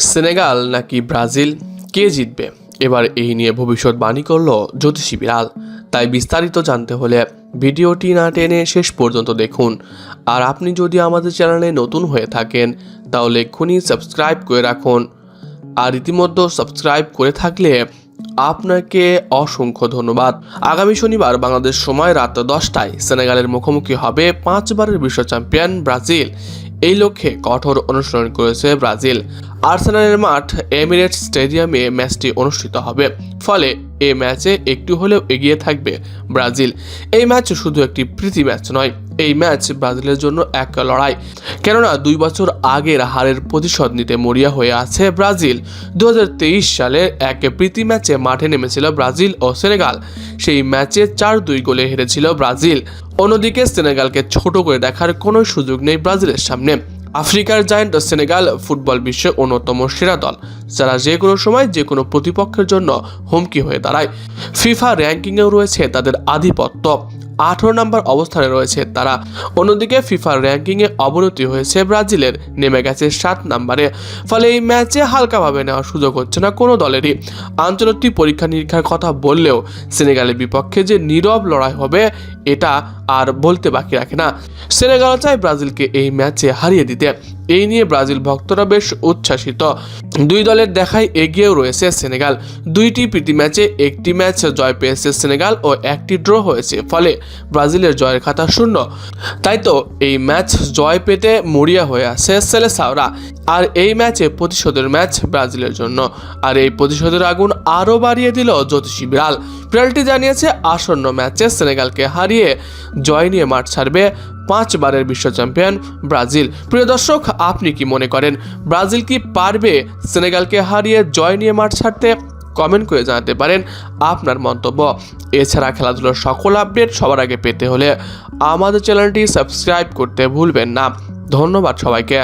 Senegal নাকি Brazil? কে জিতবে? এবার এই নিয়ে ভবিষ্যৎবাণী করল জ্যোতিষী বিড়াল। তাই বিস্তারিত জানতে হলে ভিডিওটি না টেনে শেষ পর্যন্ত দেখুন। আর আপনি যদি আমাদের চ্যানেলে নতুন হয়ে থাকেন, তাহলে এক্ষুনি সাবস্ক্রাইব করে রাখুন। আর ইতিমধ্যে সাবস্ক্রাইব করে থাকলে আপনাকে অসংখ্য ধন্যবাদ। আগামী শনিবার বাংলাদেশ সময় রাত দশটায় সেনেগালের মুখোমুখি হবে পাঁচবারের বিশ্ব চ্যাম্পিয়ন ব্রাজিল। এই লক্ষ্যে কঠোর অনুশীলন করেছে ব্রাজিল। আর্সেনালের মাঠ এমিরেটস স্টেডিয়ামে ম্যাচটি অনুষ্ঠিত হবে। ফলে এই ম্যাচে একটু হলেও এগিয়ে থাকবে ব্রাজিল। এই ম্যাচ শুধু একটি প্রীতি ম্যাচ নয়, এই ম্যাচ ব্রাজিলের জন্য এক লড়াই। কেননা দুই বছর আগের হারের প্রতিশোধ নিতে মরিয়া হয়ে আছে ব্রাজিল। দুই হাজার তেইশ সালে এক প্রীতি ম্যাচে মাঠে নেমেছিল ব্রাজিল ও সেনেগাল। সেই ম্যাচে চার দুই গোলে হেরেছিল ব্রাজিল। অন্যদিকে সেনেগালকে ছোট করে দেখার কোনো সুযোগ নেই ব্রাজিলের সামনে। আফ্রিকার জায়ান্ট সেনেগাল ফুটবল বিশ্বের অন্যতম সেরা দল, যারা যে কোনো সময় যে কোনো প্রতিপক্ষের জন্য হুমকি হয়ে দাঁড়ায়। ফিফা র্যাঙ্কিংয়েও রয়েছে তাদের আধিপত্য। আঠারো নম্বর অবস্থানে রয়েছে। তারা অন্যদিকে ফিফার র্যাঙ্কিংয়ে অবনতি হয়েছে ব্রাজিলের, নেমে গেছে সাত নম্বরে। ফলে এই ম্যাচে হালকাভাবে নেওয়ার সুযোগ হচ্ছে না কোনো দলেরই। আন্তর্জাতিক পরীক্ষা নিরীক্ষার কথা বললেও সেনেগালের বিপক্ষে যে নীরব লড়াই হবে, এটা আর বলতে বাকি রাখে না। সেনেগাল চায় ব্রাজিলকে এই ম্যাচে হারিয়ে দিতে। এই নিয়ে ব্রাজিল ভক্তরা বেশ উচ্ছ্বাসিত। দুই দলের দেখায় এগিয়েও রয়েছে সেনেগাল। দুইটি প্রীতি ম্যাচে একটি ম্যাচ জয় পেয়েছে সেনেগাল ও একটি ড্র হয়েছে, ফলে ব্রাজিলের জয়ের খাতা শূন্য। তাই তো এই ম্যাচ জয় পেতে মরিয়া হয়ে আছে সেলেসাওরা। আর এই ম্যাচে প্রতিশোধের ম্যাচ ব্রাজিলের জন্য। আর এই প্রতিশোধের আগুন আরও বাড়িয়ে দিল জ্যোতিষী বিড়াল। বিড়ালটি জানিয়েছে, আসন্ন ম্যাচে সেনেগালকে হারিয়ে জয় নিয়ে মাঠ ছাড়বে পাঁচবারের বিশ্ব চ্যাম্পিয়ন ব্রাজিল। প্রিয় দর্শক, আপনি কি মনে করেন, ব্রাজিল কি পারবে সেনেগালকে হারিয়ে জয় নিয়ে মাঠ ছাড়তে? কমেন্ট করে জানাতে পারেন আপনার মন্তব্য। এছাড়া খেলাধুলার সকল আপডেট সবার আগে পেতে হলে আমাদের চ্যানেলটি সাবস্ক্রাইব করতে ভুলবেন না। ধন্যবাদ সবাইকে।